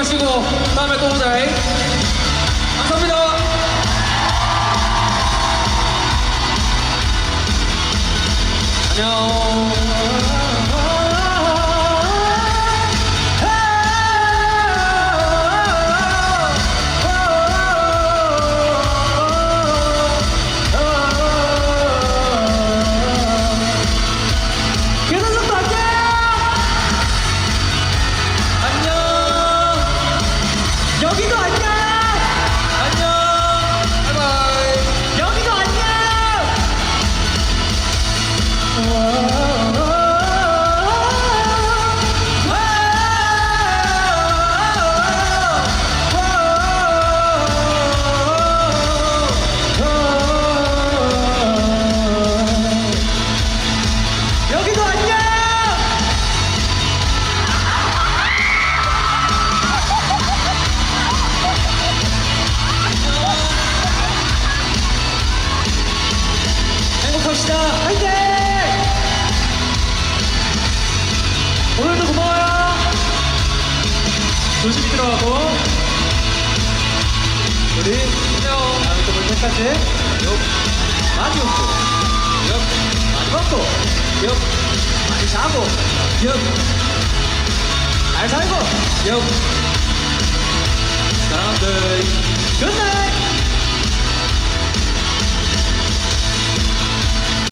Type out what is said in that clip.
하시고 다음에 또 보자 감사합니다 안녕. 행복합시다. 화이팅! 오늘도 고마워요. 조심히 들어가고. 우리 안녕. 다음에 때까지 욕 많이 웃고, 욕 많이 먹고, 욕 많이 자고, 욕잘 살고, 욕 굿나잇!